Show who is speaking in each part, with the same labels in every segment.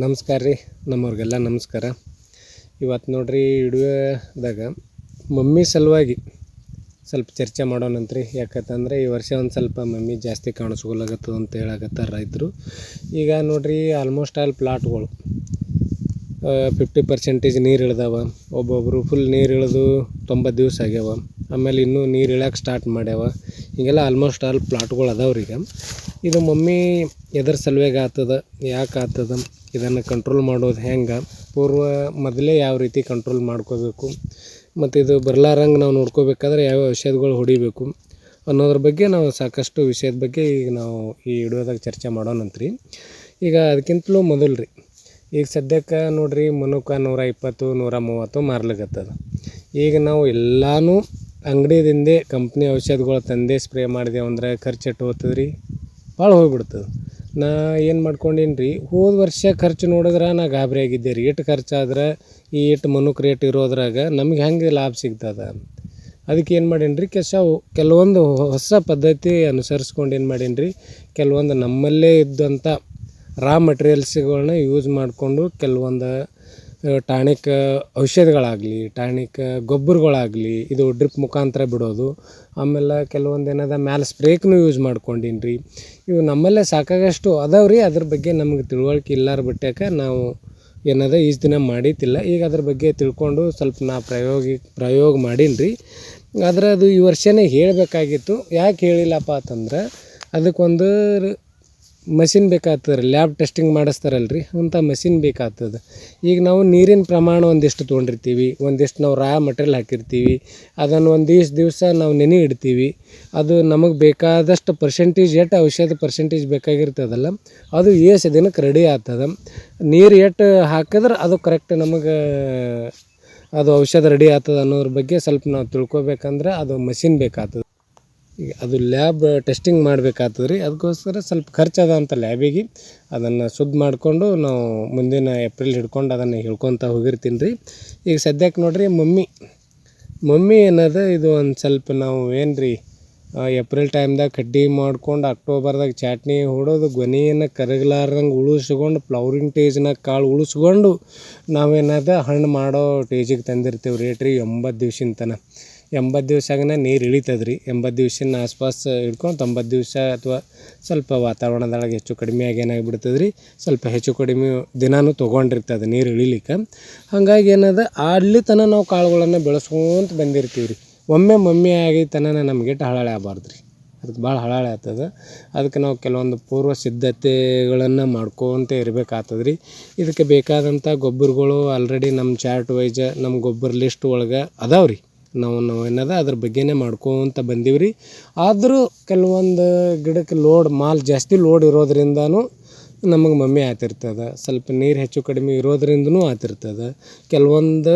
Speaker 1: ನಮಸ್ಕಾರ ರೀ, ನಮ್ಮವ್ರಿಗೆಲ್ಲ ನಮಸ್ಕಾರ. ಇವತ್ತು ನೋಡ್ರಿ ಇಡುವೆದಾಗ ಮಮ್ಮಿ ಸಲುವಾಗಿ ಸ್ವಲ್ಪ ಚರ್ಚೆ ಮಾಡೋಣಂತ್ರಿ. ಯಾಕಂತಂದ್ರೆ ಈ ವರ್ಷ ಒಂದು ಸ್ವಲ್ಪ ಮಮ್ಮಿ ಜಾಸ್ತಿ ಕಾಣಿಸ್ಕೊಲಾಗತ್ತದ ಅಂತ ಹೇಳಕತ್ತಾರ ರೈತರು. ಈಗ ನೋಡ್ರಿ ಆಲ್ಮೋಸ್ಟ್ ಆಲ್ ಪ್ಲಾಟ್ಗಳು ಫಿಫ್ಟಿ ಪರ್ಸೆಂಟೇಜ್ ನೀರು ಇಳ್ದಾವ. ಒಬ್ಬೊಬ್ಬರು ಫುಲ್ ನೀರು ಇಳಿದು ತೊಂಬತ್ತು ದಿವಸ ಆಗ್ಯಾವ. ಆಮೇಲೆ ಇನ್ನೂ ನೀರು ಇಳಕ್ಕೆ ಸ್ಟಾರ್ಟ್ ಮಾಡ್ಯಾವ. ಹೀಗೆಲ್ಲ ಆಲ್ಮೋಸ್ಟ್ ಆಲ್ ಪ್ಲಾಟ್ಗಳು ಅದಾವ್ರಿ ಈಗ ಇದು ಮಮ್ಮಿ ಎದ್ರ ಸಲುವಾಗಿ ಆಗ್ತದ ಯಾಕೆ ಆಗ್ತದ ಇದನ್ನು ಕಂಟ್ರೋಲ್ ಮಾಡೋದು ಹೆಂಗೆ, ಪೂರ್ವ ಮೊದಲೇ ಯಾವ ರೀತಿ ಕಂಟ್ರೋಲ್ ಮಾಡ್ಕೋಬೇಕು, ಮತ್ತು ಇದು ಬರ್ಲಾರಂಗೆ ನಾವು ನೋಡ್ಕೋಬೇಕಾದ್ರೆ ಯಾವ ಔಷಧಿಗಳು ಹೊಡಿಬೇಕು ಅನ್ನೋದ್ರ ಬಗ್ಗೆ ನಾವು ಸಾಕಷ್ಟು ವಿಷಯದ ಬಗ್ಗೆ ಈಗ ನಾವು ಈ ವಿಡಿಯೋದಾಗ ಚರ್ಚೆ ಮಾಡೋಣಂತ್ರಿ ಈಗ ಅದಕ್ಕಿಂತಲೂ ಮೊದಲು ರೀ ಈಗ ಸದ್ಯಕ್ಕೆ ನೋಡಿರಿ ಮನುಕ ನೂರ ಇಪ್ಪತ್ತು, ನೂರ ಮೂವತ್ತು ಮಾರ್ಲಿಕತ್ತದ. ಈಗ ನಾವು ಎಲ್ಲನೂ ಅಂಗಡಿದಿಂದೆ ಕಂಪ್ನಿ ಔಷಧಿಗಳು ತಂದೆ ಸ್ಪ್ರೇ ಮಾಡಿದೆವು ಅಂದ್ರೆ ಖರ್ಚು ಎಷ್ಟು ಹೋಗ್ತದೆ ರೀ ಭಾಳ ಹೋಗ್ಬಿಡ್ತದೆ. ನಾ ಏನು ಮಾಡ್ಕೊಂಡೀನಿ ರೀ ಹೋದ ವರ್ಷ ಖರ್ಚು ನೋಡಿದ್ರೆ ನಾ ಗಾಬರಿ ಆಗಿದ್ದೆ ರೀ. ಎಷ್ಟು ಖರ್ಚಾದ್ರೆ, ಈ ಎಷ್ಟು ಮನುಕ್ ರೇಟ್ ಇರೋದ್ರಾಗ ನಮ್ಗೆ ಹೆಂಗೆ ಲಾಭ ಸಿಗ್ತದ? ಅದಕ್ಕೆ ಏನು ಮಾಡೀನಿ ರೀ ಕೆಸವು ಕೆಲವೊಂದು ಹೊಸ ಪದ್ಧತಿ ಅನುಸರಿಸ್ಕೊಂಡು ಏನು ಮಾಡೀನಿ ರೀ ಕೆಲವೊಂದು ನಮ್ಮಲ್ಲೇ ಇದ್ದಂಥ ರಾ ಮಟೀರಿಯಲ್ಸ್ಗಳನ್ನ ಯೂಸ್ ಮಾಡಿಕೊಂಡು ಕೆಲವೊಂದು ಟಾಣಿಕ್ ಔಷಧಿಗಳಾಗಲಿ ಟಾಣಿಕ್ ಗೊಬ್ಬರಗಳಾಗ್ಲಿ, ಇದು ಡ್ರಿಪ್ ಮುಖಾಂತರ ಬಿಡೋದು. ಆಮೇಲೆ ಕೆಲವೊಂದು ಏನದ ಮ್ಯಾಲೆ ಸ್ಪ್ರೇಕ್ನು ಯೂಸ್ ಮಾಡ್ಕೊಂಡೀನಿ ರೀ ಇವು ನಮ್ಮಲ್ಲೇ ಸಾಕಾಗಷ್ಟು ಅದಾವೆ ರೀ. ಅದ್ರ ಬಗ್ಗೆ ನಮ್ಗೆ ತಿಳುವಳಿಕೆ ಇಲ್ಲಾರ ಬಿಟ್ಟಾಕ ನಾವು ಏನದ ಈಜು ದಿನ ಮಾಡಿತ್ತಿಲ್ಲ ಈಗ ಅದ್ರ ಬಗ್ಗೆ ತಿಳ್ಕೊಂಡು ಸ್ವಲ್ಪ ನಾ ಪ್ರಯೋಗಿ, ಪ್ರಯೋಗ ಮಾಡೀನಿ ರೀ ಆದ್ರೆ ಅದು ಈ ವರ್ಷನೇ ಹೇಳಬೇಕಾಗಿತ್ತು. ಯಾಕೆ ಹೇಳಿಲ್ಲಪ್ಪ ಅಂತಂದ್ರೆ, ಅದಕ್ಕೊಂದು ಮಷಿನ್ ಬೇಕಾಗ್ತದೆ ಲ್ಯಾಬ್ ಟೆಸ್ಟಿಂಗ್ ಮಾಡಿಸ್ತಾರಲ್ಲ ರೀ ಅಂಥ ಮಷಿನ್ ಬೇಕಾಗ್ತದೆ. ಈಗ ನಾವು ನೀರಿನ ಪ್ರಮಾಣ ಒಂದಿಷ್ಟು ತೊಗೊಂಡಿರ್ತೀವಿ, ಒಂದಿಷ್ಟು ನಾವು ರಾ ಮಟೀರಿಯಲ್ ಹಾಕಿರ್ತೀವಿ, ಅದನ್ನು ಒಂದಿಷ್ಟು ದಿವಸ ನಾವು ನೆನೆ ಇಡ್ತೀವಿ. ಅದು ನಮಗೆ ಬೇಕಾದಷ್ಟು ಪರ್ಸೆಂಟೇಜ್ ಎಷ್ಟು ಔಷಧ ಪರ್ಸೆಂಟೇಜ್ ಬೇಕಾಗಿರ್ತದಲ್ಲ, ಅದು ಏಸು ದಿನಕ್ಕೆ ರೆಡಿ ಆಗ್ತದೆ. ನೀರು ಎಷ್ಟು ಹಾಕಿದ್ರೆ ಅದು ಕರೆಕ್ಟ್ ನಮಗೆ, ಅದು ಔಷಧ ರೆಡಿ ಆಗ್ತದೆ ಅನ್ನೋದ್ರ ಬಗ್ಗೆ ಸ್ವಲ್ಪ ನಾವು ತಿಳ್ಕೊಬೇಕಂದ್ರೆ ಅದು ಮಷಿನ್ ಬೇಕಾಗ್ತದೆ. ಅದು ಲ್ಯಾಬ್ ಟೆಸ್ಟಿಂಗ್ ಮಾಡ್ಬೇಕಾಗ್ತದೆ ರೀ ಅದಕ್ಕೋಸ್ಕರ ಸ್ವಲ್ಪ ಖರ್ಚದ ಅಂತ ಲ್ಯಾಬಿಗೆ ಅದನ್ನು ಶುದ್ಧ ಮಾಡಿಕೊಂಡು ನಾವು ಮುಂದಿನ ಏಪ್ರಿಲ್ ಹಿಡ್ಕೊಂಡು ಅದನ್ನು ಹೇಳ್ಕೊತ ಹೋಗಿರ್ತೀನಿ ರೀ ಈಗ ಸದ್ಯಕ್ಕೆ ನೋಡಿರಿ ಮಮ್ಮಿ. ಮಮ್ಮಿ ಏನದು, ಇದು ಒಂದು ಸ್ವಲ್ಪ ನಾವು ಏನು ರೀ ಏಪ್ರಿಲ್ ಟೈಮ್ದಾಗ ಕಡ್ಡಿ ಮಾಡ್ಕೊಂಡು ಅಕ್ಟೋಬರ್ದಾಗ ಚಾಟ್ನಿ ಹೊಡೋದು ಗೊನೆಯನ್ನು ಕರಗಲಾರ್ದಂಗೆ ಉಳಿಸ್ಕೊಂಡು ಫ್ಲವರಿಂಗ್ ಟೇಜ್ನಾಗ ಕಾಳು ಉಳಿಸ್ಕೊಂಡು ನಾವೇನದ ಹಣ್ಣು ಮಾಡೋ ಟೇಜಿಗೆ ತಂದಿರ್ತೀವಿ ರೇಟ್ ರೀ ಎಂಬತ್ತು ದಿವ್ಸಿನ ತನಕ ಎಂಬತ್ತು ದಿವ್ಸಾಗನ ನೀರು ಇಳಿತದೆ ರೀ ಎಂಬತ್ತು ದಿವ್ಸಿನ ಆಸ್ಪಾಸ್ ಹಿಡ್ಕೊಂಡು ತೊಂಬತ್ತು ದಿವಸ ಅಥವಾ ಸ್ವಲ್ಪ ವಾತಾವರಣದೊಳಗೆ ಹೆಚ್ಚು ಕಡಿಮೆ ಆಗಿ ಏನಾಗ್ಬಿಡ್ತದೆ ರೀ ಸ್ವಲ್ಪ ಹೆಚ್ಚು ಕಡಿಮೆ ದಿನಾನೂ ತೊಗೊಂಡಿರ್ತದೆ ನೀರು ಇಳಿಲಿಕ್ಕೆ. ಹಾಗಾಗಿ ಏನದ ಅಲ್ಲಿ ತನಕ ನಾವು ಕಾಳುಗಳನ್ನು ಬೆಳೆಸ್ಕೊಂತ ಬಂದಿರ್ತೀವಿ ರೀ ಒಮ್ಮೆ ಮಮ್ಮಿ ಆಗೈತನ ನಮ್ಗೆಟ್ಟು ಹಳಾಳೆ ಆಗಬಾರ್ದು ರೀ ಅದಕ್ಕೆ ಭಾಳ ಹಳಾಳೆ ಆಗ್ತದೆ. ಅದಕ್ಕೆ ನಾವು ಕೆಲವೊಂದು ಪೂರ್ವ ಸಿದ್ಧತೆಗಳನ್ನು ಮಾಡ್ಕೊತ ಇರಬೇಕಾಗ್ತದೆ ರೀ ಇದಕ್ಕೆ ಬೇಕಾದಂಥ ಗೊಬ್ಬರಗಳು ಆಲ್ರೆಡಿ ನಮ್ಮ ಚಾರ್ಟ್ ವೈಜ ನಮ್ಮ ಗೊಬ್ಬರ ಲಿಸ್ಟ್ ಒಳಗೆ ಅದಾವೆ ರೀ ನಾವು ನಾವು ಏನದ ಅದ್ರ ಬಗ್ಗೆನೇ ಮಾಡ್ಕೊತ ಬಂದೀವಿ ರೀ ಆದರೂ ಕೆಲವೊಂದು ಗಿಡಕ್ಕೆ ಲೋಡ್ ಮಾಲ್ ಜಾಸ್ತಿ ಲೋಡ್ ಇರೋದ್ರಿಂದನೂ ನಮಗೆ ಮಮ್ಮಿ ಆಗ್ತಿರ್ತದೆ ಸ್ವಲ್ಪ ನೀರು ಹೆಚ್ಚು ಕಡಿಮೆ ಇರೋದ್ರಿಂದನೂ ಆಗ್ತಿರ್ತದೆ ಕೆಲವೊಂದು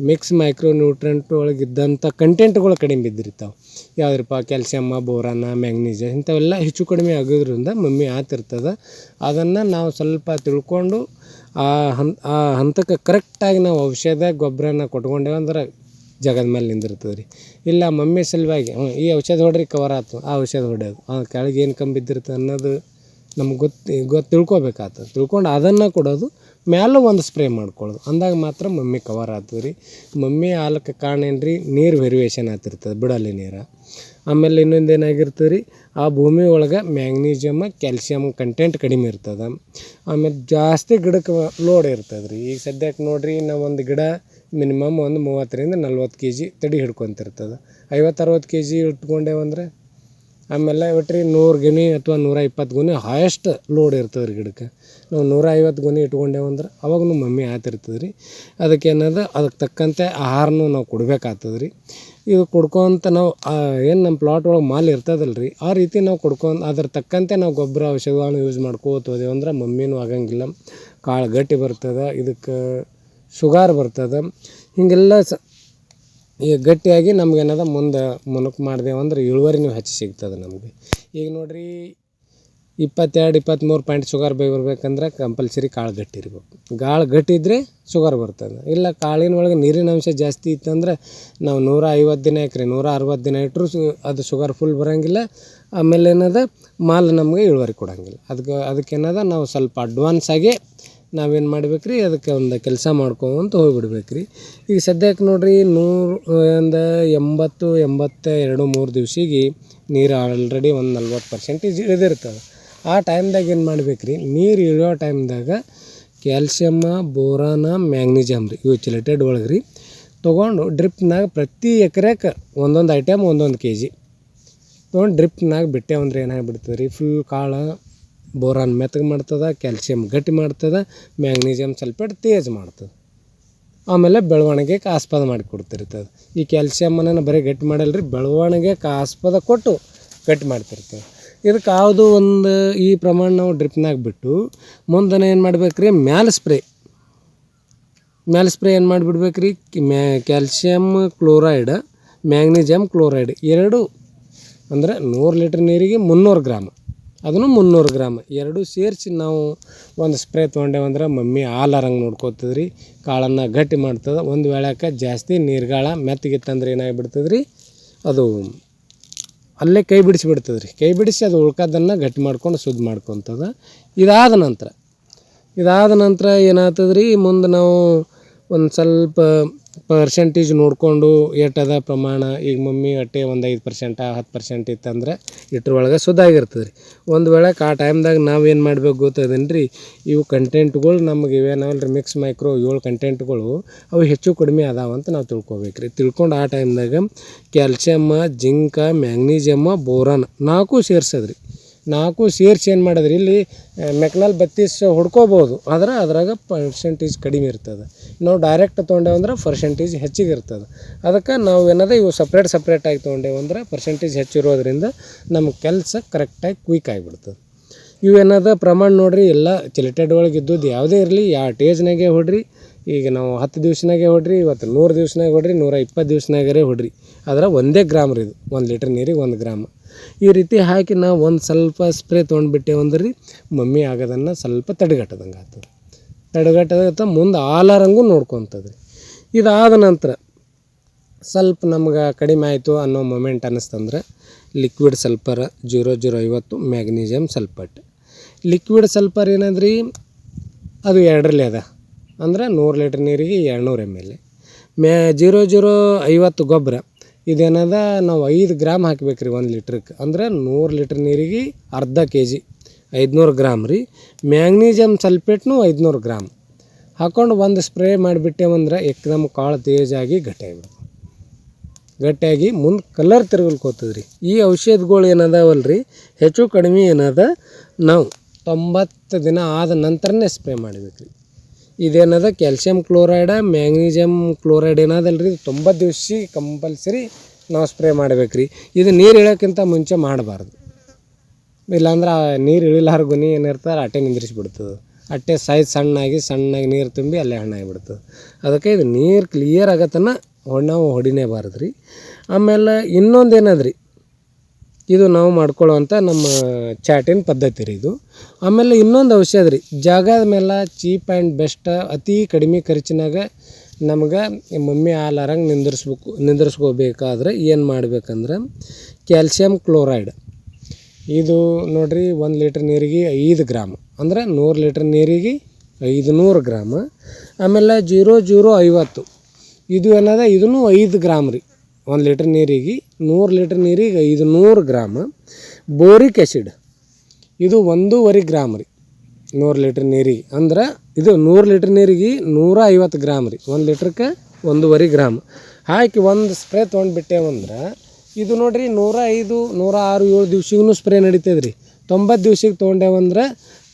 Speaker 1: ಮಿಕ್ಸ್ ಮೈಕ್ರೋ ನ್ಯೂಟ್ರೆಂಟ್ ಒಳಗೆ ಇದ್ದಂಥ ಕಂಟೆಂಟ್ಗಳು ಕಡಿಮೆ ಬಿದ್ದಿರ್ತಾವೆ. ಯಾವ್ದ್ರಪ್ಪ ಕ್ಯಾಲ್ಸಿಯಮ್ಮ ಬೋರಾನ ಮ್ಯಾಂಗ್ನೀಸ್ ಇಂಥವೆಲ್ಲ ಹೆಚ್ಚು ಕಡಿಮೆ ಆಗೋದ್ರಿಂದ ಮಮ್ಮಿ ಆತಿರ್ತದೆ. ಅದನ್ನು ನಾವು ಸ್ವಲ್ಪ ತಿಳ್ಕೊಂಡು ಆ ಹಂತ ಆ ಹಂತಕ್ಕೆ ಕರೆಕ್ಟಾಗಿ ನಾವು ಔಷಧ, ಗೊಬ್ಬರನ ಕೊಟ್ಕೊಂಡೇವು ಅಂದ್ರೆ ಜಗದ ಮೇಲೆ ನಿಂದಿರ್ತದೆ ರೀ. ಇಲ್ಲ ಮಮ್ಮಿ ಸಲುವಾಗಿ ಹ್ಞೂ ಈ ಔಷಧ ಹೊಡ್ರಿ ಕವರ್ ಆಯ್ತು ಆ ಔಷಧ ಹೊಡೆಯೋದು. ಆ ಕೆಳಗೆ ಏನು ಕಮ್ಮಿ ಬಿದ್ದಿರುತ್ತೆ ಅನ್ನೋದು ನಮ್ಗೆ ಗೊತ್ತು ಗೊತ್ತು ತಿಳ್ಕೊಬೇಕಾಗ್ತದೆ. ತಿಳ್ಕೊಂಡು ಅದನ್ನು ಕೊಡೋದು, ಮ್ಯಾಲೂ ಒಂದು ಸ್ಪ್ರೇ ಮಾಡ್ಕೊಳ್ಳೋದು. ಅಂದಾಗ ಮಾತ್ರ ಮಮ್ಮಿ ಕವರ್ ಆಗ್ತದೆ ರೀ. ಮಮ್ಮಿ ಹಾಲಕ್ಕೆ ಕಾರಣ ಏನು ರೀ ನೀರು ವೆರಿವೇಷನ್ ಆಗ್ತಿರ್ತದೆ ಬಿಡಲ್ಲಿ ನೀರು. ಆಮೇಲೆ ಇನ್ನೊಂದು ಏನಾಗಿರ್ತದೆ ರೀ? ಆ ಭೂಮಿ ಒಳಗೆ ಮ್ಯಾಗ್ನೀಷಿಯಮ್ ಕ್ಯಾಲ್ಸಿಯಮ್ ಕಂಟೆಂಟ್ ಕಡಿಮೆ ಇರ್ತದೆ. ಆಮೇಲೆ ಜಾಸ್ತಿ ಗಿಡಕ್ಕೆ ಲೋಡ್ ಇರ್ತದೆ ರೀ. ಈಗ ಸದ್ಯಕ್ಕೆ ನೋಡಿರಿ, ನಾವು ಒಂದು ಗಿಡ ಮಿನಿಮಮ್ ಒಂದು ಮೂವತ್ತರಿಂದ ನಲ್ವತ್ತು ಕೆ ಜಿ ತಡಿ ಹಿಡ್ಕೊಂತಿರ್ತದೆ. ಐವತ್ತು ಅರವತ್ತು ಕೆ ಜಿ ಇಟ್ಕೊಂಡೇವಂದ್ರೆ ಆಮೇಲೆ ಒಟ್ಟು ರೀ ನೂರು ಗುಣಿ ಅಥವಾ ನೂರ ಇಪ್ಪತ್ತು ಗುಣಿ ಹೈಯೆಸ್ಟ್ ಲೋಡ್ ಇರ್ತದೆ ರೀ ಗಿಡಕ್ಕೆ. ನಾವು ನೂರ ಐವತ್ತು ಗುಣಿ ಇಟ್ಕೊಂಡೇವಂದ್ರೆ ಅವಾಗೂ ಮಮ್ಮಿ ಆತಿರ್ತದೆ ರೀ ಅದಕ್ಕೆ ಏನದ ಅದಕ್ಕೆ ತಕ್ಕಂತೆ ಆಹಾರನೂ ನಾವು ಕೊಡ್ಬೇಕಾಗ್ತದೆ ರೀ ಇದು ಕೊಡ್ಕೊಂತ ನಾವು ಏನು ನಮ್ಮ ಪ್ಲಾಟ್ ಒಳಗೆ ಮಾಲ್ ಇರ್ತದಲ್ಲ ರೀ ಆ ರೀತಿ ನಾವು ಕೊಡ್ಕೊಂಡು ಅದ್ರ ತಕ್ಕಂತೆ ನಾವು ಗೊಬ್ಬರ ಔಷಧಗಳನ್ನ ಯೂಸ್ ಮಾಡ್ಕೋತ ಹೋದೆವು ಅಂದ್ರೆ ಮಮ್ಮಿನೂ ಆಗಂಗಿಲ್ಲ. ಕಾಳು ಗಟ್ಟಿ ಬರ್ತದೆ, ಇದಕ್ಕೆ ಶುಗರ್ ಬರ್ತದೆ. ಹೀಗೆಲ್ಲ ಸ ಈಗ ಗಟ್ಟಿಯಾಗಿ ನಮ್ಗೇನದ ಮುಂದೆ ಮುನುಕ್ ಮಾಡ್ದೇವಂದ್ರೆ ಇಳುವರಿ ನೀವು ಹೆಚ್ಚು ಸಿಗ್ತದೆ ನಮಗೆ. ಈಗ ನೋಡಿರಿ ಇಪ್ಪತ್ತೆರಡು ಇಪ್ಪತ್ತ್ಮೂರು ಪಾಯಿಂಟ್ ಶುಗರ್ ಬೈ ಬರ್ಬೇಕಂದ್ರೆ ಕಂಪಲ್ಸರಿ ಕಾಳು ಗಟ್ಟಿ ಇರ್ಬೇಕು. ಕಾಳು ಗಟ್ಟಿ ಇದ್ದರೆ ಶುಗರ್ ಬರ್ತದೆ. ಇಲ್ಲ ಕಾಳಿನ ಒಳಗೆ ನೀರಿನ ಅಂಶ ಜಾಸ್ತಿ ಇತ್ತಂದ್ರೆ ನಾವು ನೂರ ಐವತ್ತು ದಿನ ಇಕ್ರಿ ನೂರ ಅರವತ್ತು ದಿನ ಇಟ್ಟರು ಸು ಅದು ಶುಗರ್ ಫುಲ್ ಬರೋಂಗಿಲ್ಲ. ಆಮೇಲೆ ಏನದ ಮಾಲು ನಮಗೆ ಇಳುವರಿ ಕೊಡೋಂಗಿಲ್ಲ. ಅದಕ್ಕೆ ಅದಕ್ಕೇನದ ನಾವು ಸ್ವಲ್ಪ ಅಡ್ವಾನ್ಸಾಗಿ ನಾವೇನು ಮಾಡ್ಬೇಕು ರೀ ಅದಕ್ಕೆ ಒಂದು ಕೆಲಸ ಮಾಡ್ಕೊಂತ ಹೋಗ್ಬಿಡ್ಬೇಕು ರೀ ಈಗ ಸದ್ಯಕ್ಕೆ ನೋಡಿರಿ ನೂರು ಒಂದು ಎಂಬತ್ತು ಎಂಬತ್ತ ಎರಡು ಮೂರು ದಿವ್ಸಿಗೆ ನೀರು ಆಲ್ರೆಡಿ ಒಂದು ನಲ್ವತ್ತು ಪರ್ಸೆಂಟೇಜ್ ಇಳಿದಿರ್ತದೆ. ಆ ಟೈಮ್ದಾಗ ಏನು ಮಾಡ್ಬೇಕು ರೀ ನೀರು ಇಳಿಯೋ ಟೈಮ್ದಾಗ ಕ್ಯಾಲ್ಸಿಯಮ್ಮ ಬೋರಾನ ಮ್ಯಾಗ್ನೀಜಿಯಮ್ ರೀ ಇವು ಚಿಲಿಟೆಡ್ ಒಳಗೆ ರೀ, ತೊಗೊಂಡು ಡ್ರಿಪ್ನಾಗ ಪ್ರತಿ ಎಕರೆಗೆ ಒಂದೊಂದು ಐಟಮ್ ಒಂದೊಂದು ಕೆ ಜಿ ತೊಗೊಂಡು ಡ್ರಿಪ್ನಾಗ ಬಿಟ್ಟೇವಂದ್ರೆ ಏನಾಗ್ಬಿಡ್ತದೆ ರೀ ಫುಲ್ ಕಾಳು ಬೋರಾನ್ ಮೆತ್ತಗೆ ಮಾಡ್ತದೆ, ಕ್ಯಾಲ್ಸಿಯಂ ಗಟ್ಟಿ ಮಾಡ್ತದೆ ಮ್ಯಾಗ್ನೀಸಿಯಮ್ ಸಲ್ಫೇಟ್ ತೇಜ್ ಮಾಡ್ತದೆ. ಆಮೇಲೆ ಬೆಳವಣಿಗೆ ಆಸ್ಪದ ಮಾಡಿ ಕೊಡ್ತಿರ್ತದೆ. ಈ ಕ್ಯಾಲ್ಸಿಯಮ್ಮನ್ನು ಬರೀ ಗಟ್ಟಿ ಮಾಡಲ್ಲ ರೀ ಬೆಳವಣಿಗೆಗೆ ಆಸ್ಪದ ಕೊಟ್ಟು ಗಟ್ಟಿ ಮಾಡ್ತಿರ್ತದೆ. ಇದಕ್ಕೆ ಯಾವುದು ಒಂದು ಈ ಪ್ರಮಾಣ ನಾವು ಡ್ರಿಪ್ನಾಗ ಬಿಟ್ಟು ಮುಂದೆ ಏನು ಮಾಡ್ಬೇಕು ರೀ ಮ್ಯಾಲೆ ಸ್ಪ್ರೇ. ಮ್ಯಾಲೆ ಸ್ಪ್ರೇ ಏನು ಮಾಡಿಬಿಡ್ಬೇಕು ರೀ ಮ್ಯಾ ಕ್ಯಾಲ್ಸಿಯಮ್ ಕ್ಲೋರೈಡ್ ಮ್ಯಾಗ್ನೀಸಿಯಮ್ ಕ್ಲೋರೈಡ್, ಎರಡು ಅಂದರೆ ನೂರು ಲೀಟ್ರ್ ನೀರಿಗೆ ಮುನ್ನೂರು ಗ್ರಾಮ್. ಅದನ್ನು ಮುನ್ನೂರು ಗ್ರಾಮ್. ಎರಡು ಸೇರಿಸಿ ನಾವು ಒಂದು ಸ್ಪ್ರೇ ತೊಗೊಂಡೇವಂದ್ರೆ ಮಮ್ಮಿ ಹಾಲಾರಂಗೆ ನೋಡ್ಕೋತದೆ ರೀ ಕಾಳನ್ನು ಗಟ್ಟಿ ಮಾಡ್ತದೆ. ಒಂದು ವೇಳೆಕ ಜಾಸ್ತಿ ನೀರ್ಗಾಳ ಮೆತ್ತಗಿತ್ತಂದ್ರೆ ಏನಾಗ್ಬಿಡ್ತದೆ ರೀ ಅದು ಅಲ್ಲೇ ಕೈ ಬಿಡಿಸಿಬಿಡ್ತದೆ ರೀ ಕೈ ಬಿಡಿಸಿ ಅದು ಉಳ್ಕೋದನ್ನು ಗಟ್ಟಿ ಮಾಡ್ಕೊಂಡು ಶುದ್ಧ ಮಾಡ್ಕೊತದ. ಇದಾದ ನಂತರ. ಇದಾದ ನಂತರ ಏನಾಗ್ತದೆ ರೀ ಮುಂದೆ ನಾವು ಒಂದು ಸ್ವಲ್ಪ ಪರ್ಸೆಂಟೇಜ್ ನೋಡಿಕೊಂಡು ಏಟದ ಪ್ರಮಾಣ, ಈಗ ಮಮ್ಮಿ ಅಟ್ಟೆ ಒಂದು ಐದು ಪರ್ಸೆಂಟ ಹತ್ತು ಪರ್ಸೆಂಟ್ ಇತ್ತಂದ್ರೆ ಇಟ್ರೊಳಗೆ ಸುದ್ದಾಗಿರ್ತದೆ ರೀ ಒಂದು ವೇಳೆ ಆ ಟೈಮ್ದಾಗ ನಾವೇನು ಮಾಡಬೇಕು ಗೊತ್ತದೇನು ರೀ ಇವು ಕಂಟೆಂಟ್ಗಳು ನಮಗೆ ಇವೇನವಲ್ಲ ರೀ ಮಿಕ್ಸ್ ಮೈಕ್ರೋ ಏಳು ಕಂಟೆಂಟ್ಗಳು ಅವು ಹೆಚ್ಚು ಕಡಿಮೆ ಅದಾವ ಅಂತ ನಾವು ತಿಳ್ಕೊಬೇಕು ರೀ ತಿಳ್ಕೊಂಡು ಆ ಟೈಮ್ದಾಗ ಕ್ಯಾಲ್ಸಿಯಮ್ಮ ಜಿಂಕ ಮ್ಯಾಂಗ್ನೀಸಿಯಮ್ಮ ಬೋರಾನ್ ನಾಲ್ಕು ಸೇರ್ಸೋದು ರೀ ನಾಲ್ಕು ಸೇರ್ಸಿ ಏನು ಮಾಡಿದ್ರಿ? ಇಲ್ಲಿ ಮೆಕ್ನಲ್ ಬತ್ತೀಸ್ ಹೊಡ್ಕೋಬೋದು. ಆದ್ರೆ ಅದ್ರಾಗ ಪರ್ಸೆಂಟೇಜ್ ಕಡಿಮೆ ಇರ್ತದೆ. ನಾವು ಡೈರೆಕ್ಟ್ ತೊಗೊಂಡೇವಂದ್ರೆ ಪರ್ಸೆಂಟೇಜ್ ಹೆಚ್ಚಿಗೆ ಇರ್ತದೆ. ಅದಕ್ಕೆ ನಾವು ಏನದ, ಇವು ಸಪ್ರೇಟ್ ಸಪ್ರೇಟಾಗಿ ತೊಗೊಂಡೇವಂದ್ರೆ ಪರ್ಸೆಂಟೇಜ್ ಹೆಚ್ಚಿರೋದ್ರಿಂದ ನಮ್ಮ ಕೆಲಸ ಕರೆಕ್ಟಾಗಿ ಕ್ವಿಕ್ ಆಗಿಬಿಡ್ತದೆ ಇವೇನದ ಪ್ರಮಾಣ ನೋಡ್ರಿ, ಎಲ್ಲ ಚಿಲಿಟೆಡ್ ಒಳಗೆ ಇದ್ದದ್ದು ಯಾವುದೇ ಇರಲಿ, ಯಾವ ಟೇಜ್ನಾಗೆ ಹೊಡ್ರಿ, ಈಗ ನಾವು ಹತ್ತು ದಿವ್ಸನಾಗೆ ಹೊಡ್ರಿ, ಇವತ್ತು ನೂರು ದಿವ್ಸನಾಗೆ ಹೊಡ್ರಿ, ನೂರ ಇಪ್ಪತ್ತು ದಿವ್ಸನಾಗರೆ ಹೊಡ್ರಿ. ಆದ್ರೆ ಒಂದೇ ಗ್ರಾಮ್ ರೀ ಇದು. ಒಂದು ಲೀಟ್ರ್ ನೀರಿಗೆ ಒಂದು ಗ್ರಾಮ್. ಈ ರೀತಿ ಹಾಕಿ ನಾವು ಒಂದು ಸ್ವಲ್ಪ ಸ್ಪ್ರೇ ತೊಗೊಂಡ್ಬಿಟ್ಟೇವಂದ್ರೆ ರೀ ಮಮ್ಮಿ ಆಗೋದನ್ನು ಸ್ವಲ್ಪ ತಡೆಗಟ್ಟದಂಗೆ ಆಗ್ತದೆ ತಡೆಗಟ್ಟದ ಮುಂದೆ ಆಲಾರಂಗೂ ನೋಡ್ಕೊತದೆ ರೀ ಇದಾದ ನಂತರ ಸ್ವಲ್ಪ ನಮ್ಗೆ ಕಡಿಮೆ ಆಯಿತು ಅನ್ನೋ ಮೊಮೆಂಟ್ ಅನ್ನಿಸ್ತಂದ್ರೆ ಲಿಕ್ವಿಡ್ ಸಲ್ಫರ್ ಜೀರೋ ಜೀರೋ ಐವತ್ತು ಮ್ಯಾಗ್ನೀಸಿಯಮ್ ಸಲ್ಫಟ್ ಲಿಕ್ವಿಡ್ ಸಲ್ಫರ್ ಏನಂದ್ರಿ, ಅದು ಎರಡರಲ್ಲಿ ಅದ. ಅಂದ್ರೆ ನೂರು ಲೀಟ್ರ್ ನೀರಿಗೆ ಎರಡುನೂರು ಎಂ ಎಲ್ ಮ್ಯಾ ಜೀರೋ ಜೀರೋ ಐವತ್ತು ಗೊಬ್ಬರ. ಇದೇನದ, ನಾವು ಐದು ಗ್ರಾಮ್ ಹಾಕ್ಬೇಕು ರೀ ಒಂದು ಲೀಟ್ರಿಗೆ ಅಂದ್ರೆ ನೂರು ಲೀಟ್ರ್ ನೀರಿಗೆ ಅರ್ಧ ಕೆ ಜಿ ಐದುನೂರು ಗ್ರಾಮ್ ರೀ. ಮ್ಯಾಗ್ನೀಸಿಯಮ್ ಸಲ್ಪೇಟ್ನು ಐದುನೂರು ಗ್ರಾಮ್. ಹಾಕೊಂಡು ಒಂದು ಸ್ಪ್ರೇ ಮಾಡಿಬಿಟ್ಟೇವಂದ್ರೆ ಏಕದಮ್ ಕಾಳು ತೇಜಾಗಿ ಗಟ್ಟಿಯಾಗಿ ಗಟ್ಟಿಯಾಗಿ ಮುಂದೆ ಕಲರ್ ತಿರುಗಲ್ಕೋತದ ರೀ ಈ ಔಷಧಗಳು ಏನದಾವಲ್ಲ ರೀ ಹೆಚ್ಚು ಕಡಿಮೆ ಏನದ, ನಾವು ತೊಂಬತ್ತು ದಿನ ಆದ ನಂತರನೇ ಸ್ಪ್ರೇ ಮಾಡಬೇಕು ರೀ ಇದೇನದ? ಕ್ಯಾಲ್ಸಿಯಂ ಕ್ಲೋರೈಡ ಮ್ಯಾಗ್ನೀಸಿಯಮ್ ಕ್ಲೋರೈಡ್ ಏನದಲ್ಲ ರೀ ತೊಂಬತ್ತು ದಿವ್ಸ ಕಂಪಲ್ಸರಿ ನಾವು ಸ್ಪ್ರೇ ಮಾಡ್ಬೇಕು ರೀ ಇದು ನೀರು ಇಳೋಕ್ಕಿಂತ ಮುಂಚೆ ಮಾಡಬಾರ್ದು. ಇಲ್ಲಾಂದ್ರೆ ಆ ನೀರು ಇಳಿಲಾರ ಗುನಿ ಏನಿರ್ತಾರೆ ಅಟ್ಟೆ ನಿಂದ್ರಿಸಿಬಿಡ್ತದೆ. ಅಟ್ಟೆ ಸೈಜ್ ಸಣ್ಣಾಗಿ ಸಣ್ಣಾಗಿ ನೀರು ತುಂಬಿ ಅಲ್ಲೇ ಹಣ್ಣಾಗಿಬಿಡ್ತದೆ. ಅದಕ್ಕೆ ಇದು ನೀರು ಕ್ಲಿಯರ್ ಆಗತ್ತನ ನಾವು ಹೊಡಿನೇಬಾರ್ದು ರೀ ಆಮೇಲೆ ಇನ್ನೊಂದು ಏನದ್ರಿ? ಇದು ನಾವು ಮಾಡ್ಕೊಳ್ಳೋವಂಥ ನಮ್ಮ ಚಾಟಿನ ಪದ್ಧತಿ ರೀ ಇದು. ಆಮೇಲೆ ಇನ್ನೊಂದು ಔಷಧ ರೀ, ಜಾಗದ ಮೇಲೆ ಚೀಪ್ ಆ್ಯಂಡ್ ಬೆಸ್ಟ್ ಅತಿ ಕಡಿಮೆ ಖರ್ಚಿನಾಗ ನಮ್ಗೆ ಮಮ್ಮಿ ಹಾಲಾರಂಗೆ ನಿಂದಿರ್ಸ್ಬೇಕು, ನಿಂದಿರ್ಸ್ಕೋಬೇಕಾದ್ರೆ ಏನು ಮಾಡ್ಬೇಕಂದ್ರೆ ಕ್ಯಾಲ್ಸಿಯಂ ಕ್ಲೋರೈಡ್. ಇದು ನೋಡಿರಿ ಒಂದು ಲೀಟ್ರ್ ನೀರಿಗೆ ಐದು ಗ್ರಾಮ್, ಅಂದ್ರೆ ನೂರು ಲೀಟ್ರ್ ನೀರಿಗೆ ಐದು ನೂರು ಗ್ರಾಮ್, ಆಮೇಲೆ ಜೀರೋ ಜೀರೋ ಐವತ್ತು. ಇದು ಏನದ? ಇದೂ ಐದು ಗ್ರಾಮ್ ರೀ. ಒಂದು ಲೀಟ್ರ್ ನೀರಿಗೆ, ನೂರು ಲೀಟ್ರ್ ನೀರಿಗೆ ಐದು ನೂರು ಗ್ರಾಮ ಬೋರಿಕ್ ಆ್ಯಸಿಡ್ ಇದು ಒಂದೂವರೆ ಗ್ರಾಮ್ ರೀ. ನೂರು ಲೀಟ್ರ್ ನೀರಿಗೆ. ಅಂದ್ರೆ ಇದು ನೂರು ಲೀಟ್ರ್ ನೀರಿಗೆ ನೂರ ಐವತ್ತು ಗ್ರಾಮ್ ರೀ. ಒಂದು ಲೀಟ್ರಕ್ಕೆ ಒಂದೂವರೆ ಗ್ರಾಮ್. ಹಾಕಿ ಒಂದು ಸ್ಪ್ರೇ ತೊಗೊಂಡ್ಬಿಟ್ಟೇವಂದ್ರೆ ಇದು ನೋಡಿರಿ ನೂರ ಐದು ನೂರ ಆರು ಏಳು ದಿವ್ಸಿಗೂ ಸ್ಪ್ರೇ ನಡೀತದೆ ರೀ ತೊಂಬತ್ತು ದಿವ್ಸಕ್ಕೆ ತೊಗೊಂಡೇವಂದ್ರೆ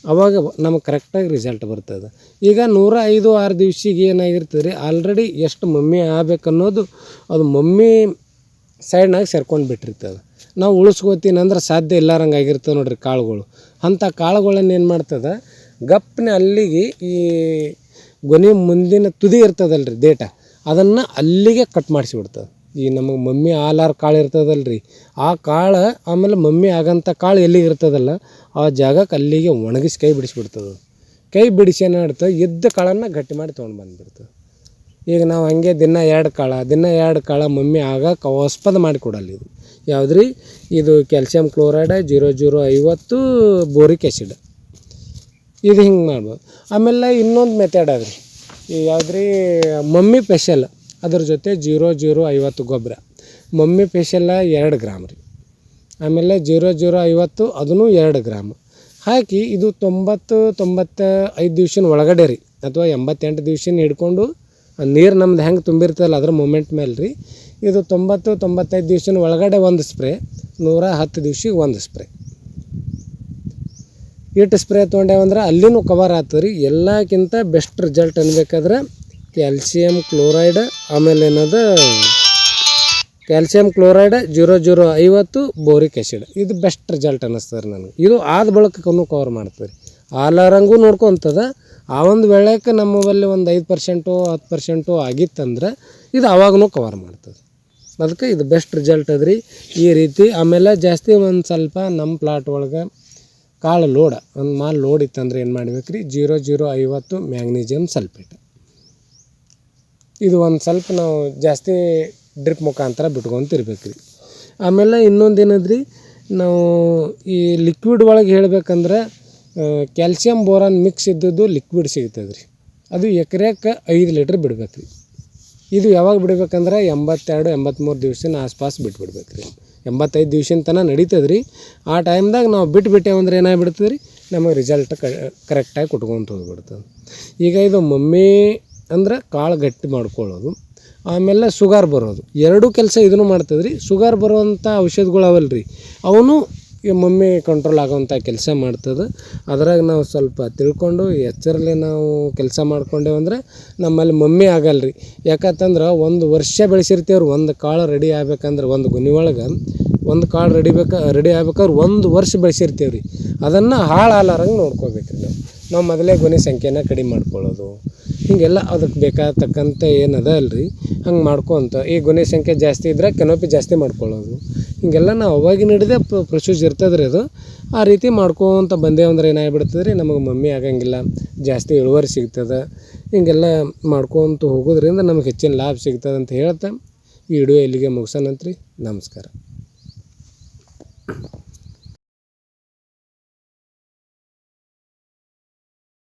Speaker 1: ಅವಾಗ ನಮಗೆ ಕರೆಕ್ಟಾಗಿ ರಿಸಲ್ಟ್ ಬರ್ತದೆ. ಈಗ ನೂರ ಐದು ಆರು ದಿವ್ಸಿಗೆ ಏನಾಗಿರ್ತದೆ ರೀ ಆಲ್ರೆಡಿ ಎಷ್ಟು ಮಮ್ಮಿ ಆಗ್ಬೇಕನ್ನೋದು ಅದು ಮಮ್ಮಿ ಸೈಡ್ನಾಗ ಸೇರ್ಕೊಂಡು ಬಿಟ್ಟಿರ್ತದೆ. ನಾವು ಉಳಿಸ್ಕೋತೀನಿ ಅಂದ್ರೆ ಸಾಧ್ಯ ಇಲ್ಲಾರಂಗೆ ಆಗಿರ್ತದೆ ನೋಡ್ರಿ ಕಾಳುಗಳು. ಅಂಥ ಕಾಳುಗಳನ್ನು ಏನು ಮಾಡ್ತದೆ ಗಪ್ಪನೆ ಅಲ್ಲಿಗೆ ಈ ಗೊನೆ ಮುಂದಿನ ತುದಿ ಇರ್ತದಲ್ಲ ರೀ ದೇಟ ಅದನ್ನು ಅಲ್ಲಿಗೆ ಕಟ್ ಮಾಡಿಸಿಬಿಡ್ತದೆ ಈ ನಮಗೆ ಮಮ್ಮಿ ಆಲಾರ್ ಕಾಳು ಇರ್ತದಲ್ಲ ರೀ ಆ ಕಾಳು ಆಮೇಲೆ ಮಮ್ಮಿ ಆಗಂಥ ಕಾಳು ಎಲ್ಲಿಗೆ ಇರ್ತದಲ್ಲ, ಆ ಜಾಗಕ್ಕೆ ಅಲ್ಲಿಗೆ ಒಣಗಿಸಿ ಕೈ ಬಿಡಿಸ್ಬಿಡ್ತದೆ. ಕೈ ಬಿಡಿಸಿ ಏನಾಡ್ತದೆ ಇದ್ದ ಕಾಳನ್ನು ಗಟ್ಟಿ ಮಾಡಿ ತೊಗೊಂಡು ಬಂದುಬಿಡ್ತದೆ. ಈಗ ನಾವು ಹಂಗೆ ದಿನ ಎರಡು ಕಾಳ, ದಿನ ಎರಡು ಕಾಳ ಮಮ್ಮಿ ಆಗಕ್ಕೆ ಹೊಸ್ಪದ ಮಾಡಿ ಕೊಡಲ್ಲ ಇದು. ಯಾವ್ದು ರೀ ಇದು ಕ್ಯಾಲ್ಸಿಯಂ ಕ್ಲೋರೈಡ ಜೀರೋ ಜೀರೋ ಐವತ್ತು ಬೋರಿಕ್ ಆ್ಯಸಿಡ್ ಇದು ಹಿಂಗೆ ಮಾಡ್ಬೋದು. ಆಮೇಲೆ ಇನ್ನೊಂದು ಮೆಥಡ್ ಅದ ರೀ ಯಾವ್ದು ಮಮ್ಮಿ ಸ್ಪೆಷಲ್ ಅದ್ರ ಜೊತೆ ಜೀರೋ ಜೀರೋ ಐವತ್ತು ಗೊಬ್ಬರ. ಮಮ್ಮಿ ಪೇಶಿಯಲ್ಲ ಎರಡು ಗ್ರಾಮ್ ರೀ. ಆಮೇಲೆ ಜೀರೋ ಜೀರೋ ಐವತ್ತು ಅದನ್ನು ಎರಡು ಗ್ರಾಮ್. ಹಾಕಿ ಇದು ತೊಂಬತ್ತು ತೊಂಬತ್ತ ಐದು ದಿವ್ಸನ ಒಳಗಡೆ ರೀ. ಅಥವಾ ಎಂಬತ್ತೆಂಟು ದಿವ್ಸನ ಹಿಡ್ಕೊಂಡು ನೀರು ನಮ್ದು ಹೆಂಗೆ ತುಂಬಿರ್ತಲ್ಲ ಅದ್ರ ಮೂಮೆಂಟ್ ಮೇಲೆ ರೀ. ಇದು ತೊಂಬತ್ತು, ತೊಂಬತ್ತೈದು ದಿವ್ಸನ ಒಳಗಡೆ ಒಂದು ಸ್ಪ್ರೇ, ನೂರ ಹತ್ತು ದಿವ್ಸಿಗೆ ಒಂದು ಸ್ಪ್ರೇ. ಇಟ್ಟು ಸ್ಪ್ರೇ ತೊಗೊಂಡೇವಂದ್ರೆ ಅಲ್ಲಿನೂ ಕವರ್ ಆಗ್ತದೆ ರೀ. ಎಲ್ಲಕ್ಕಿಂತ ಬೆಸ್ಟ್ ರಿಸಲ್ಟ್ ಅನ್ಬೇಕಾದ್ರೆ ಕ್ಯಾಲ್ಸಿಯಂ ಕ್ಲೋರೈಡ್, ಆಮೇಲೆ ಏನದ? ಕ್ಯಾಲ್ಸಿಯಂ ಕ್ಲೋರೈಡ್, ಜೀರೋ ಜೀರೋ ಐವತ್ತು ಬೋರಿಕ್ ಆ್ಯಸಿಡ್ ಇದು ಬೆಸ್ಟ್ ರಿಸಲ್ಟ್ ಅನ್ನಿಸ್ತದೆ ರೀ ನನಗೆ. ಇದು ಆದ ಬಳಕಕ್ಕೂ ಕವರ್ ಮಾಡ್ತದೆ ರೀ. ಆಲಾರಂಗೂ ನೋಡ್ಕೊತದ ಆ ಒಂದು ವೇಳೆಗೆ ನಮ್ಮ ಬಲ್ಲಿ ಒಂದು ಐದು ಪರ್ಸೆಂಟು ಹತ್ತು ಪರ್ಸೆಂಟು ಆಗಿತ್ತಂದ್ರೆ ಇದು ಆವಾಗೂ ಕವರ್ ಮಾಡ್ತದೆ. ಅದಕ್ಕೆ ಇದು ಬೆಸ್ಟ್ ರಿಸಲ್ಟ್ ಅದ ರೀ. ಈ ರೀತಿ ಆಮೇಲೆ ಜಾಸ್ತಿ ಒಂದು ಸ್ವಲ್ಪ ನಮ್ಮ ಪ್ಲಾಟ್ ಒಳಗೆ ಕಾಳು ಲೋಡ ಒಂದು ಮಾಲ್ ಲೋಡ್ ಇತ್ತಂದ್ರೆ ಏನು ಮಾಡ್ಬೇಕು ರೀ ಜೀರೋ ಜೀರೋ ಐವತ್ತು ಮ್ಯಾಗ್ನೀಸಿಯಮ್ ಸಲ್ಫೇಟ್ ಇದು ಒಂದು ಸ್ವಲ್ಪ ನಾವು ಜಾಸ್ತಿ ಡ್ರಿಪ್ ಮುಖಾಂತರ ಬಿಟ್ಕೊಂತಿರ್ಬೇಕು ರೀ ಆಮೇಲೆ ಇನ್ನೊಂದು ಏನದ್ರಿ, ನಾವು ಈ ಲಿಕ್ವಿಡ್ ಒಳಗೆ ಹೇಳ್ಬೇಕಂದ್ರೆ ಕ್ಯಾಲ್ಸಿಯಂ ಬೋರಾನ್ ಮಿಕ್ಸ್ ಇದ್ದದ್ದು ಲಿಕ್ವಿಡ್ ಸಿಗ್ತದೆ ರೀ ಅದು ಎಕರೆಕ್ಕೆ ಐದು ಲೀಟ್ರ್ ಬಿಡ್ಬೇಕು ರೀ ಇದು ಯಾವಾಗ ಬಿಡ್ಬೇಕಂದ್ರೆ, ಎಂಬತ್ತೆರಡು ಎಂಬತ್ತ್ಮೂರು ದಿವ್ಸನ ಆಸ್ಪಾಸ್ ಬಿಟ್ಬಿಡ್ಬೇಕು ರೀ ಎಂಬತ್ತೈದು ದಿವ್ಸಿನ ತನಕ ನಡೀತದೆ ರೀ ಆ ಟೈಮ್ದಾಗ ನಾವು ಬಿಟ್ಟು ಬಿಟ್ಟೇವಂದ್ರೆ ಏನಾಗ್ಬಿಡ್ತದೆ ರೀ ನಮಗೆ ರಿಸಲ್ಟ್ ಕರೆಕ್ಟಾಗಿ ಕೊಟ್ಕೊಂತ ಹೋಗ್ಬಿಡ್ತದೆ. ಈಗ ಇದು ಮಮ್ಮಿ ಅಂದ್ರೆ ಕಾಳು ಗಟ್ಟಿ ಮಾಡ್ಕೊಳ್ಳೋದು, ಆಮೇಲೆ ಸುಗಾರ್ ಬರೋದು. ಎರಡೂ ಕೆಲಸ ಇದನ್ನು ಮಾಡ್ತದೆ ರೀ ಸುಗರ್ ಬರುವಂಥ ಔಷಧಗಳು ಅವಲ್ಲ ರೀ ಅವನು ಮಮ್ಮಿ ಕಂಟ್ರೋಲ್ ಆಗೋವಂಥ ಕೆಲಸ ಮಾಡ್ತದೆ. ಅದ್ರಾಗ ನಾವು ಸ್ವಲ್ಪ ತಿಳ್ಕೊಂಡು ಎಚ್ಚರಲ್ಲಿ ನಾವು ಕೆಲಸ ಮಾಡ್ಕೊಂಡೇವಂದ್ರೆ ನಮ್ಮಲ್ಲಿ ಮಮ್ಮಿ ಆಗಲ್ಲ ರೀ ಯಾಕಂತಂದ್ರೆ ಒಂದು ವರ್ಷ ಬೆಳೆಸಿರ್ತೀವ್ರಿ, ಒಂದು ಕಾಳು ರೆಡಿ ಆಗ್ಬೇಕಂದ್ರೆ ಒಂದು ಗುನಿ ಒಳಗೆ, ಒಂದು ಕಾಳು ರೆಡಿ ಬೇಕಾ ರೆಡಿ ಆಗ್ಬೇಕಾದ್ರೆ ಒಂದು ವರ್ಷ ಬೆಳೆಸಿರ್ತೀವಿ ರೀ ಅದನ್ನು ಹಾಳು ಹಾಲಾರಂಗೆ ನೋಡ್ಕೋಬೇಕು ರೀ ನಾವು. ನಾವು ಮೊದಲೇ ಗುನಿ ಸಂಖ್ಯೆನ ಕಡಿಮೆ ಮಾಡ್ಕೊಳ್ಳೋದು. ಹೀಗೆಲ್ಲ ಅದಕ್ಕೆ ಬೇಕಾಗತಕ್ಕಂಥ ಏನದ ಅಲ್ರಿ? ಹಂಗೆ ಮಾಡ್ಕೊತ. ಈ ಗೊನೆ ಸಂಖ್ಯೆ ಜಾಸ್ತಿ ಇದ್ರೆ ಕೆನೋಪಿ ಜಾಸ್ತಿ ಮಾಡ್ಕೊಳ್ಳೋದು. ಹೀಗೆಲ್ಲ ನಾವು ಅವಾಗಿನ ಹಿಡಿದೇ ಪ್ರೊಸೀಜ್ ಇರ್ತದೆ ರೀ ಅದು. ಆ ರೀತಿ ಮಾಡ್ಕೊತ ಬಂದೇವಂದ್ರೆ ಏನಾಗ್ಬಿಡ್ತದೆ ರೀ ನಮಗೆ ಮಮ್ಮಿ ಆಗಂಗಿಲ್ಲ. ಜಾಸ್ತಿ ಇಳುವರಿ ಸಿಗ್ತದೆ. ಹೀಗೆಲ್ಲ ಮಾಡ್ಕೊತ ಹೋಗೋದ್ರಿಂದ ನಮಗೆ ಹೆಚ್ಚಿನ ಲಾಭ ಸಿಗ್ತದೆ ಅಂತ ಹೇಳ್ತಾ, ಈ ವಿಡಿಯೋ ಇಲ್ಲಿಗೆ ಮುಗಿಸೋಣಂತ್ರಿ ನಮಸ್ಕಾರ.